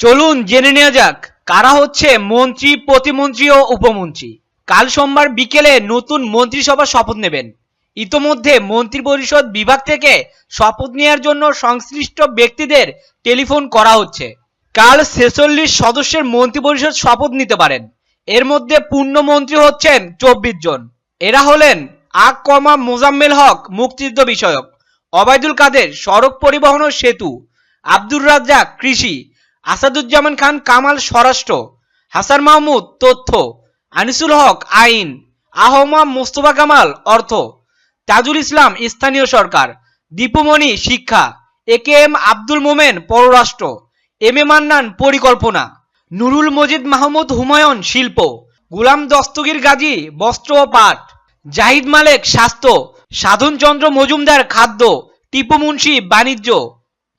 চলুন জেনে নেওয়া যাক, কারা হচ্ছে মন্ত্রী, প্রতিমন্ত্রী ও উপমন্ত্রী? কাল সোমবার বিকেলে নতুন মন্ত্রিসভা শপথ নেবেন। ইতোমধ্যে মন্ত্রী পরিষদ বিভাগ থেকে শপথ নেওয়ার জন্য সংশ্লিষ্ট ব্যক্তিদের টেলিফোন করা হচ্ছে। কাল ছেচল্লিশ সদস্যের মন্ত্রিপরিষদ শপথ নিতে পারেন। এর মধ্যে পূর্ণমন্ত্রী হচ্ছেন চব্বিশ জন। এরা হলেন আক কমা মোজাম্মেল হক, মুক্তিযুদ্ধ বিষয়ক, অবায়দুল কাদের, সড়ক পরিবহন ও সেতু, আব্দুর রাজ্জাক, কৃষি আসাদুজ্জামান খান, কামাল স্বরাষ্ট্র, হাসান মাহমুদ তথ্য, আনিসুল হক আইন, আহমা মোস্তফা কামাল অর্থ, তাজুল ইসলাম স্থানীয় সরকার, দীপুমণি শিক্ষা, এ কে এম আব্দুল মোমেন পররাষ্ট্র, এম এ মান্নান পরিকল্পনা, নুরুল মজিদ মাহমুদ হুমায়ুন শিল্প, গুলাম দস্তগীর গাজী বস্ত্র ও পাট, জাহিদ মালেক স্বাস্থ্য সাধনচন্দ্র মজুমদার খাদ্য, টিপু মুন্সি বাণিজ্য,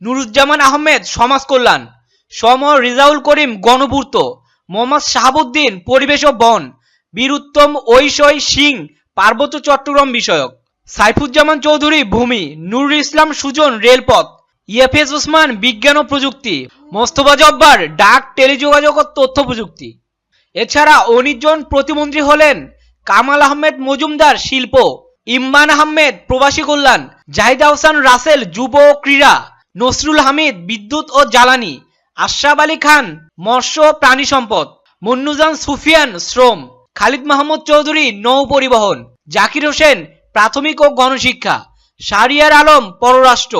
নুরুজ্জামান আহমেদ সমাজ কল্যাণ। সম রিজাউল করিম গণপূর্ত মোহাম্মদ শাহাবুদ্দিন পরিবেশ ও বন বীর উত্তম ঐশই সিং পার্বত্য চট্টগ্রাম বিষয়ক, সাইফুজ্জামান চৌধুরী ভূমি, নুরুল ইসলাম সুজন রেলপথ, ইএফএস ওসমান বিজ্ঞান ও প্রযুক্তি, মোস্তফা জব্বার ডাক টেলিযোগাযোগ ও তথ্য প্রযুক্তি। এছাড়া অনিজন প্রতিমন্ত্রী হলেন কামাল আহমেদ মজুমদার শিল্প, ইমরান আহমেদ প্রবাসী কল্যাণ, জাহিদ আহসান রাসেল যুব ও ক্রীড়া, নসরুল হামিদ বিদ্যুৎ ও জ্বালানি আশরাফ আলী খান, মৎস্য প্রাণী সম্পদ, মন্নুজান সুফিয়ান শ্রম, খালিদ মাহমুদ চৌধুরী নৌ পরিবহন, জাকির হোসেন প্রাথমিক ও গণশিক্ষা শাহরিয়ার আলম পররাষ্ট্র,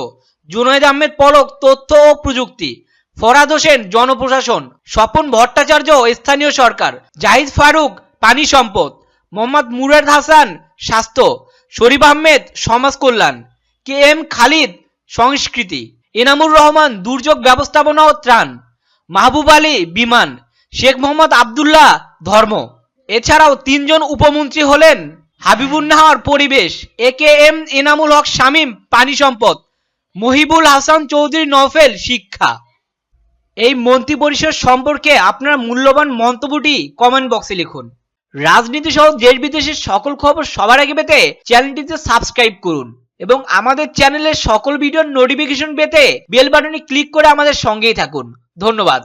জুনাইদ আহমেদ পলক তথ্য ও প্রযুক্তি, ফরাদ হোসেন জনপ্রশাসন, স্বপন ভট্টাচার্য স্থানীয় সরকার, জাহিদ ফারুক পানি সম্পদ, মোহাম্মদ মুরাদ হাসান স্বাস্থ্য, শরীফ আহমেদ সমাজ কল্যাণ, কে এম খালিদ সংস্কৃতি। এনামুর রহমান, দুর্যোগ ব্যবস্থাপনা ও ত্রাণ, মাহবুব আলী বিমান, শেখ মোহাম্মদ আবদুল্লাহ ধর্ম। এছাড়াও তিনজন উপমন্ত্রী হলেন হাবিবুন্নাহর পরিবেশ A K M Enamul Haque Shamim, পানি সম্পদ, মহিবুল হাসান চৌধুরী নফেল শিক্ষা। এই মন্ত্রী পরিষদ সম্পর্কে আপনার মূল্যবান মন্তব্যটি কমেন্ট বক্সে লিখুন। রাজনীতি সহ দেশ বিদেশের সকল খবর সবার আগে পেতে চ্যানেলটিতে সাবস্ক্রাইব করুন। এবং আমাদের চ্যানেলের সকল ভিডিওর নোটিফিকেশন পেতে বেল বাটনে ক্লিক করে আমাদের সঙ্গেই থাকুন। ধন্যবাদ।